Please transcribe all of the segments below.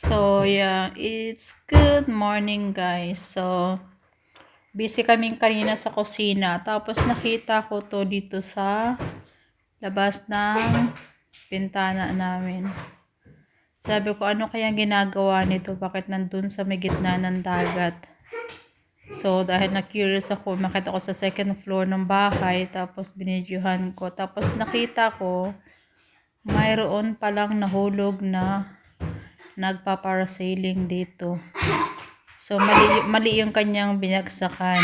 So, yeah, it's good morning, guys. So, busy kaming kanina sa kusina. Tapos, nakita ko to dito sa labas ng pintana namin. Sabi ko, ano kaya ginagawa nito? Bakit nandun sa may gitna ng dagat? So, dahil na-curious ako, makita ko sa second floor ng bahay, tapos binidyohan ko. Tapos, nakita ko, mayroon palang nahulog na nagpaparasailing dito. So, mali, mali yung kanyang binagsakan.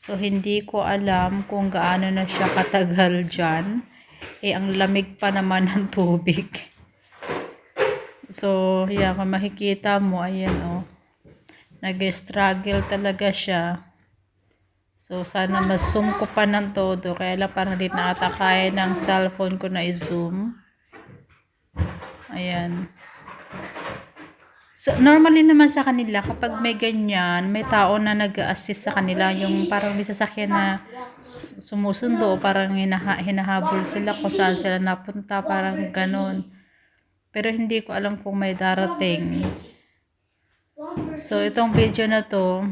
So, hindi ko alam kung gaano na siya katagal dyan. Eh, ang lamig pa naman ng tubig. So, yeah, kung makikita mo, ayan, oh. Nag-struggle talaga siya. So, sana mas-zoom ko pa ng todo. Kaya lang parang di na ata kaya ng cellphone ko na i-zoom. Ayan. So, normally naman sa kanila, kapag may ganyan, may tao na nag-assist sa kanila, yung parang may sasakyan na sumusundo, parang hinaha- hinahabol sila kung saan sila napunta, parang ganun. Pero hindi ko alam kung may darating. So, itong video na to,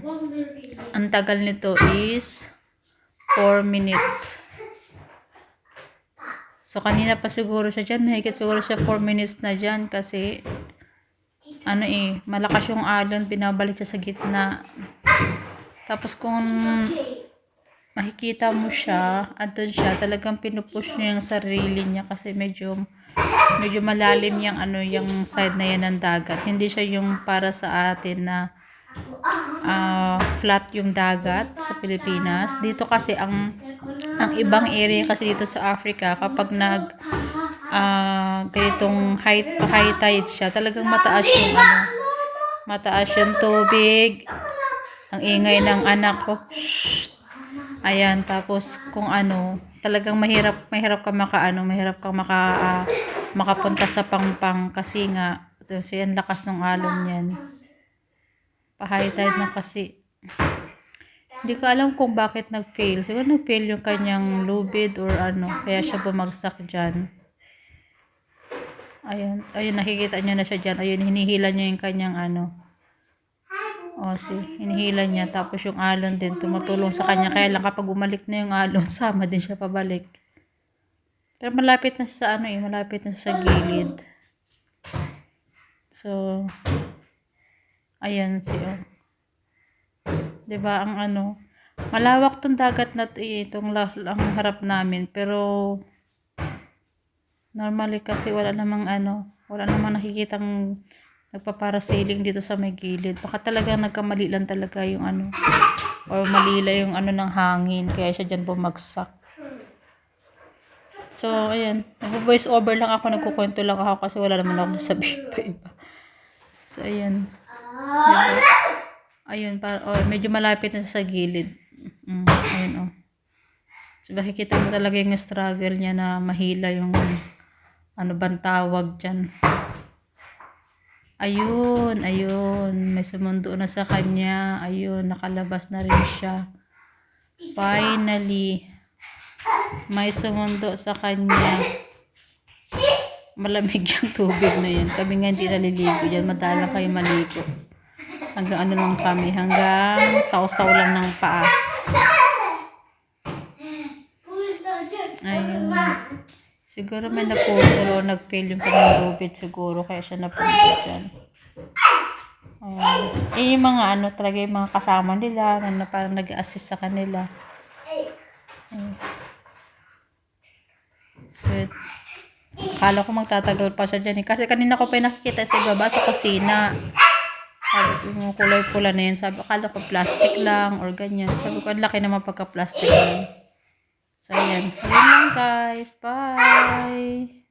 ang tagal nito is 4 minutes. So, kanina pa siguro siya dyan. Mahigit siguro siya 4 minutes na dyan kasi ano eh, malakas yung alon, binabalik siya sa gitna. Tapos kung makikita mo siya, andun siya, talagang pinupush niya yung sarili niya kasi medyo medyo malalim yung ano yung side na yan ng dagat. Hindi siya yung para sa atin na ah, flat yung dagat sa Pilipinas. Dito kasi ang ang ibang area kasi dito sa Africa kapag nag ah, ganitong high, high tide siya, talagang mataas yung ano, mataas yung tubig. Ang ingay ng anak ko. Shh! Ayan, tapos kung ano, talagang mahirap mahirap ka makaano, mahirap kang maka ah, makapunta sa pangpang kasi nga kasi ang lakas ng alon niyan. Pa-high tide na kasi. Hindi ko alam kung bakit nag-fail. Siguro nag-fail yung kanyang lubid or ano, kaya siya bumagsak diyan. Ayun, ayun nakikita niyo na siya diyan. Ayun hinihila niya yung kanyang ano. O, si, hinihila niya. Tapos yung alon din, tumutulong sa kanya. Kaya lang kapag bumalik na yung alon, sama din siya pabalik. Pero malapit na siya sa ano eh, malapit na sa gilid. So, ayan si oh. 'Di ba ang ano, malawak tong dagat na to eh, itong la- ang harap namin, pero normally kasi wala namang ano, wala namang nakikitang nagpaparasailing dito sa may gilid. Baka talaga nagkamali lang talaga yung ano, or malila yung ano ng hangin, kaya siya dyan bumagsak. So, ayan. Nag-voice over lang ako, nagkukwento lang ako kasi wala naman ako sabihin pa iba. So, ayan. Ayun, para, oh, medyo malapit na sa gilid. Mm, ayun, oh. So, makikita mo talaga yung struggle niya na mahila yung, ano bang tawag dyan. Ayun, ayun. May sumundo na sa kanya. Ayun, nakalabas na rin siya. Finally, may sumundo sa kanya. Malamig yung tubig na yan. Kami nga hindi naliligo yan. Madala kayo maligo. Hanggang ano lang kami. Hanggang sausaw lang ng paa. Ayun. Siguro may naputol o nag-fail yung kanyang lubid siguro. Kaya siya napunta dyan. Ayun. Eh, yung mga ano talaga yung mga kasama nila na, na parang nag-assist sa kanila. Ayun. Good. Akala ko magtatagal pa siya dyan eh. Kasi kanina ko pa nakikita sa ibaba sa kusina. Sabi ko, yung kulay pula na yun. Sabi, akala ko plastic lang or ganyan. Sabi ko, ang laki naman pagka plastic lang. So, ayan. Ayan lang guys. Bye!